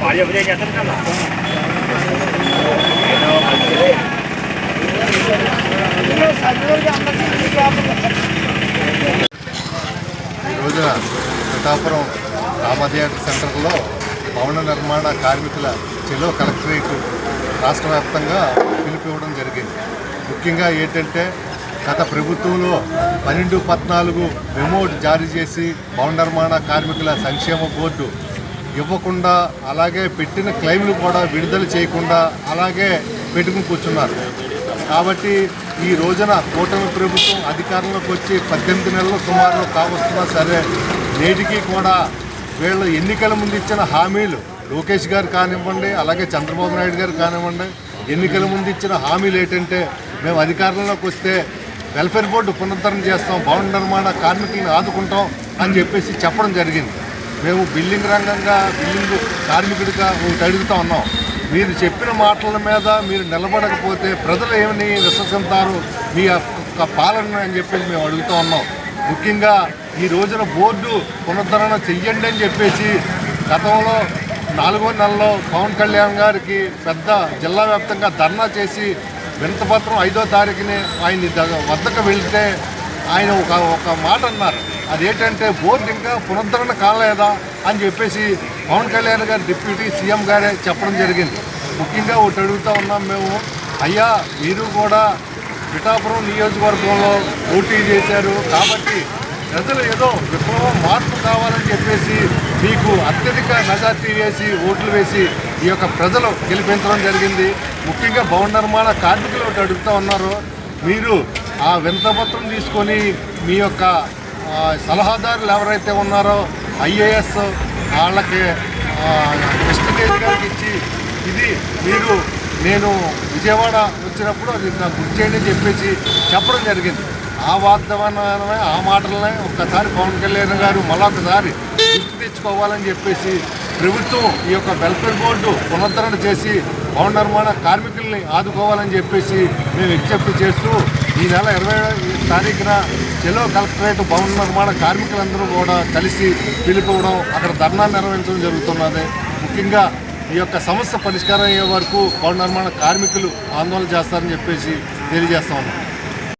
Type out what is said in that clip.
భార్య పూజ చేస్తాను ఈరోజు పిఠాపురం రామథియేటర్ సెంటర్లో భవన నిర్మాణ కార్మికుల చెలో కలెక్టరేట్ రాష్ట్ర వ్యాప్తంగా పిలిపివ్వడం జరిగింది. ముఖ్యంగా ఏంటంటే గత ప్రభుత్వంలో పన్నెండు పద్నాలుగు మెమోట్ జారీ చేసి భవన నిర్మాణ కార్మికుల సంక్షేమ బోర్డు ఇవ్వకుండా అలాగే పెట్టిన క్లెయిమ్లు కూడా విడుదల చేయకుండా అలాగే పెట్టుకుని కూర్చున్నారు. కాబట్టి ఈ రోజున కూటమి ప్రభుత్వం అధికారంలోకి వచ్చి పద్దెనిమిది నెలలు సుమారు కావస్తున్నా సరే నేటికి కూడా వీళ్ళు ఎన్నికల ముందు ఇచ్చిన హామీలు లోకేష్ గారు కానివ్వండి అలాగే చంద్రబాబు నాయుడు గారు కానివ్వండి ఎన్నికల ముందు ఇచ్చిన హామీలు ఏంటంటే మేము అధికారంలోకి వస్తే వెల్ఫేర్ బోర్డు పునరుద్ధరణ చేస్తాం భవన నిర్మాణ కార్మికులను ఆదుకుంటాం అని చెప్పేసి చెప్పడం జరిగింది. మేము బిల్డింగ్ రంగంగా బిల్డింగ్ కార్మికుడిగా ఒకటి అడుగుతా ఉన్నాం. మీరు చెప్పిన మాటల మీద మీరు నిలబడకపోతే ప్రజలు ఏమని విశ్వసిస్తారు? మీ యొక్క పాలన అని చెప్పేసి మేము అడుగుతూ ఉన్నాం. ముఖ్యంగా ఈ రోజున బోర్డు పునరుద్ధరణ చెయ్యండి అని చెప్పేసి గతంలో నాలుగో నెలలో పవన్ కళ్యాణ్ గారికి పెద్ద జిల్లా వ్యాప్తంగా ధర్నా చేసి వినతపత్రం ఐదో తారీఖుని ఆయన వద్దకు వెళితే ఆయన ఒక ఒక మాట అన్నారు. అదేంటంటే బోర్డు ఇంకా పునరుద్ధరణ కాలేదా అని చెప్పేసి పవన్ కళ్యాణ్ గారు డిప్యూటీ సీఎం గారే చెప్పడం జరిగింది. ముఖ్యంగా ఒకటి అడుగుతూ ఉన్నాం మేము అయ్యా మీరు కూడా పిఠాపురం నియోజకవర్గంలో పోటీ చేశారు కాబట్టి ప్రజలు ఏదో విప్లవం మార్పు కావాలని చెప్పేసి మీకు అత్యధిక మెజార్టీ వేసి ఓట్లు వేసి ఈ యొక్క ప్రజలు గెలిపించడం జరిగింది. ముఖ్యంగా భవన నిర్మాణ కార్మికులు ఒకటి అడుగుతూ ఉన్నారు. మీరు ఆ వింతపత్రం తీసుకొని మీ యొక్క సలహాదారులు ఎవరైతే ఉన్నారో ఐఏఎస్ వాళ్ళకి ఇన్వెస్టిగేట్ గారికి ఇచ్చి ఇది మీరు నేను విజయవాడ వచ్చినప్పుడు అది నాకు గుర్తు చేయండి అని చెప్పేసి చెప్పడం జరిగింది. ఆ వాగ్దానమే ఆ మాటలనే ఒక్కసారి పవన్ కళ్యాణ్ గారు మరొకసారి గుర్తు తెచ్చుకోవాలని చెప్పేసి ప్రభుత్వం ఈ యొక్క వెల్ఫేర్ బోర్డు పునరుద్ధరణ చేసి భవన నిర్మాణ కార్మికుల్ని ఆదుకోవాలని చెప్పేసి మేము విజ్ఞప్తి చేస్తూ ఈ నెల ఇరవై తారీఖున చెలో కలెక్టరేట్ భవన నిర్మాణ కార్మికులందరూ కూడా కలిసి పిలుపుకోవడం అక్కడ ధర్నా నిర్వహించడం జరుగుతున్నది. ముఖ్యంగా ఈ యొక్క సమస్య పరిష్కారం అయ్యే వరకు భవన నిర్మాణ కార్మికులు ఆందోళన చేస్తారని చెప్పేసి తెలియజేస్తా ఉన్నాం.